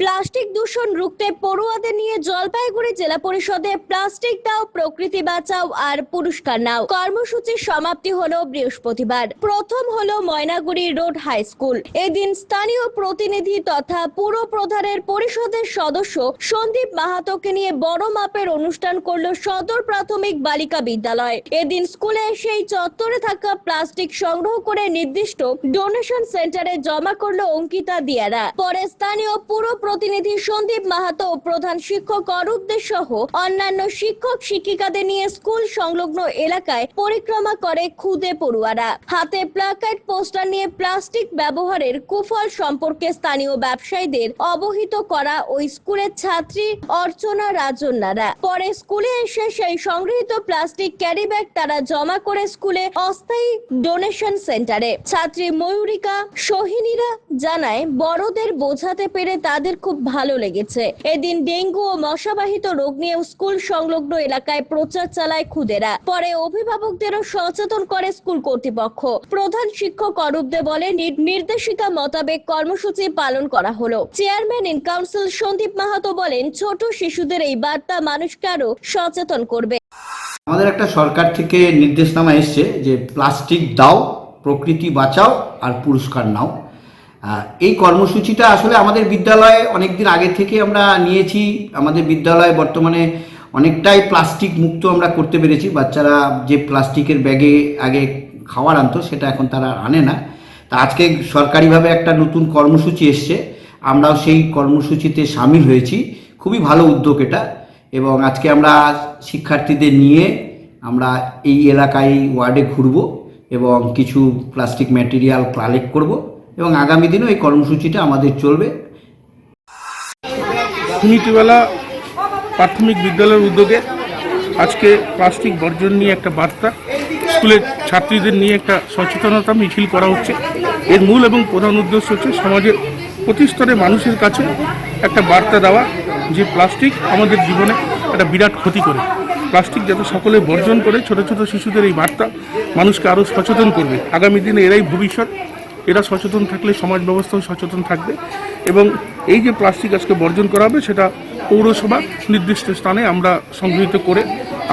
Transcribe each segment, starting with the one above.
Plastic দূষণ রুখতে পড়ুয়াদের নিয়ে জলপাইগুড়ি জেলা পরিষদে প্লাস্টিক দাও, প্রকৃতি বাঁচাও আর পুরস্কার নাও। কর্মসূচির সমাপ্তি হলো বৃহস্পতিবার। প্রথম হলো ময়নাগুড়ি রোড হাই স্কুল। এদিন স্থানীয় প্রতিনিধি তথা পুর প্রধানের পরিষদের সদস্য সন্দীপ মাহাতোকে নিয়ে বড় মাপের অনুষ্ঠান করল সদর প্রাথমিক বালিকা বিদ্যালয়। এদিন স্কুলে সেই চত্বরে থাকা প্লাস্টিক সংগ্রহ করে নির্দিষ্ট ডোনেশন সেন্টারে জমা করল অঙ্কিতা দিয়ারা। পরে স্থানীয় পুর প্রতিনিধি সন্দীপ মাহাতো, প্রধান শিক্ষক অরূপদের সহ অন্যান্য শিক্ষক শিক্ষিকাদের নিয়ে স্কুল সংলগ্ন এলাকায় পরিক্রমা করে খুদে পড়ুয়ারা। হাতে প্লাকার্ড, পোস্টার নিয়ে প্লাস্টিক ব্যবহারের কুফল সম্পর্কে স্থানীয় ব্যবসায়ীদের অবহিত করা ওই স্কুলের ছাত্রী অর্চনা রাজন্যারা। পরে স্কুলে এসে সেই সংগৃহীত প্লাস্টিক ক্যারি ব্যাগ তারা জমা করে স্কুলে অস্থায়ী ডোনেশন সেন্টারে। ছাত্রী ময়ূরিকা, সোহিনীরা জানায়, বড়দের বোঝাতে পেরে তাদের খুব ভালো লেগেছে। এদিন ডেঙ্গু ও মশাবাহিত রোগ নিয়ে স্কুল সংলগ্ন এলাকায় প্রচার চালায় খুদেরা। পরে অভিভাবকদেরও সচেতন করে স্কুল কর্তৃপক্ষ। প্রধান শিক্ষক অরূপ দে বলে নির্দেশিকা মোতাবেক কর্মসূচি পালন করা হলো। Chairman in council Sandip Mahato বলেন, ছোট শিশুদের এই বার্তা মানুষকে আরও সচেতন করবে। আমাদের একটা সরকার থেকে নির্দেশনামা এসছে যে, প্লাস্টিক দাও, প্রকৃতি বাঁচাও আর পুরস্কার নাও। এই কর্মসূচিটা আসলে আমাদের বিদ্যালয়ে অনেক দিন আগে থেকে আমরা নিয়েছি। আমাদের বিদ্যালয়ে বর্তমানে অনেকটাই প্লাস্টিক মুক্ত আমরা করতে পেরেছি। বাচ্চারা যে প্লাস্টিকের ব্যাগে আগে খাওয়ার আনতো, সেটা এখন তারা আনে না। তা আজকে সরকারিভাবে একটা নতুন কর্মসূচি এসছে। আমরাও সেই কর্মসূচিতে সামিল হয়েছি। খুবই ভালো উদ্যোগ এটা। এবং আজকে আমরা শিক্ষার্থীদের নিয়ে আমরা এই এলাকায় ওয়ার্ডে ঘুরব এবং কিছু প্লাস্টিক ম্যাটেরিয়াল কালেক্ট করব। এবং আগামী দিনেও এই কর্মসূচিটা আমাদের চলবে। সুনীতিবেলা প্রাথমিক বিদ্যালয়ের উদ্যোগে আজকে প্লাস্টিক বর্জন নিয়ে একটা বার্তা, স্কুলের ছাত্রীদের নিয়ে একটা সচেতনতা মিছিল করা হচ্ছে। এর মূল এবং প্রধান উদ্দেশ্য হচ্ছে সমাজের প্রতিস্তরে মানুষের কাছে একটা বার্তা দেওয়া যে প্লাস্টিক আমাদের জীবনে একটা বিরাট ক্ষতি করে। প্লাস্টিক যাতে সকলে বর্জন করে, ছোট ছোট শিশুদের এই বার্তা মানুষকে আরও সচেতন করবে। আগামী দিনে এরাই ভবিষ্যৎ। এরা সচেতন থাকলে সমাজ ব্যবস্থাও সচেতন থাকবে এবং এই যে প্লাস্টিক আজকে বর্জন করা হবে, সেটা পৌরসভা নির্দিষ্ট স্থানে আমরা সংগৃহীত করে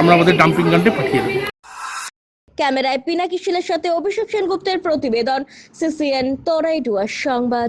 আমরা আমাদের ডাম্পিং গ্রাউন্ডে পাঠিয়ে দেবো। ক্যামেরায় পিনাকি শিলের সাথে অভিষেক সেনগুপ্তের প্রতিবেদন, সিসিএন তরাইডুয়ার সংবাদ।